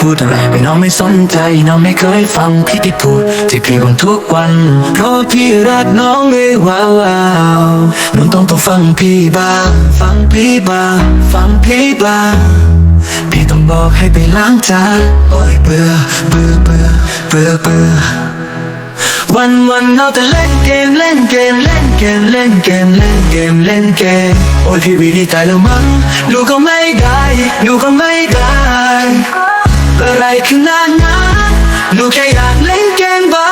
พูดอะไรไปน้องไม่สนใจ น้องไม่เคยฟังพี่ที่พูด ที่พี่บ่นทุกวัน เพราะพี่รักน้องเลยว้าวน้องต้องต้องฟังพี่บ้างฟังพี่บ้างฟังพี่บ้างพี่ต้องบอกให้ไปล้างจานโอ้ยเบื่อเบื่อเบื่อเบื่อเบื่อวันวันเอาแต่เล่นเกมเล่นเกมเล่นเกมเล่นเกมเล่นเกมเล่นเกมโอ้ยพี่วีดีใจแล้วมั้งดูก็ไม่ได้ดูก็ไม่ ลูกแค่อยากเล่นเกมบ้า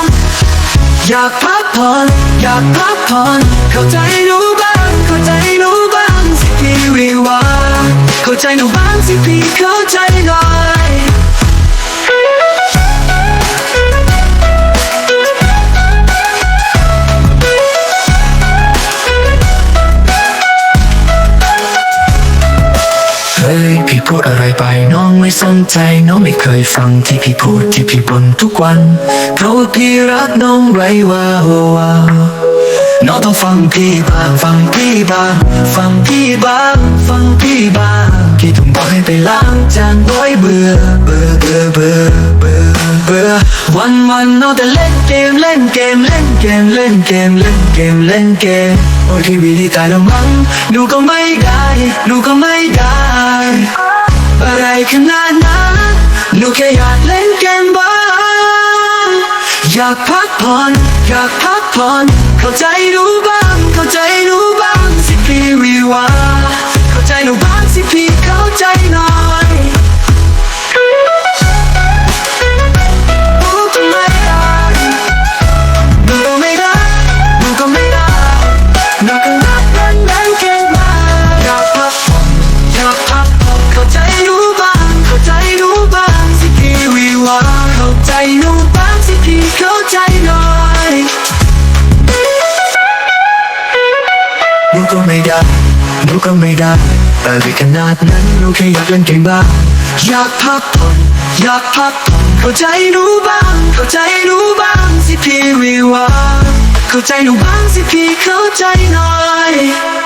งอยากพักผ่อนอยากพักผ่อนเข้าใจรู้บ้าง เข้าใจรู้บ้างสิพี่วีว่าเข้าใจหนูบ้างสิพี่เขา ดอะไรไปน้องไม่สนใจน้องไม่เคยฟังที่พี่พูดที่พี่บ่นทุกวันเพราะว่าพี่รักน้องไรว่าโอ้ว้าวน้องต้องฟังพี่บ้างฟังพี่บ้างฟังพี่บ้างฟังพี่บ้างพี่ต้องบอกให้ไปล้างจานบ่อยเบื่อเบื่อเบื่อเบื่อเบื่อเบื่อวันวันๆเอาแต่เล่นเกมเล่นเกมเล่นเกมเล่นเกมเล่นเกมเล่นเกมโอ้ยทีวีดีตายแล้วมั้งดูก็ไม่ได้ดูก็ไม่ได้ ขนาดนั้นลูแค่อยากเล่นเกมบ้างอยากพักผ่อนอยากพักผ่อนเข้าใจรู้บ้างเข้าใจรู้บ้างสิพี่วีวาเข้าใจหนูบ้างสิพี่เข้าใจหน่อย ใจหน่อยรู้ก็ไม่ได้รู้ก็ไม่ได้แต่ในขนาดนั้นรู้แค่อยากเล่นเกมบ้างอยากพักผ่อนอยากพักผ่อนเข้าใจรู้บ้าง เข้าใจรู้บ้างสิพี่วิวาเข้าใจหนูบ้างสิพี่เข้าใจหน่อย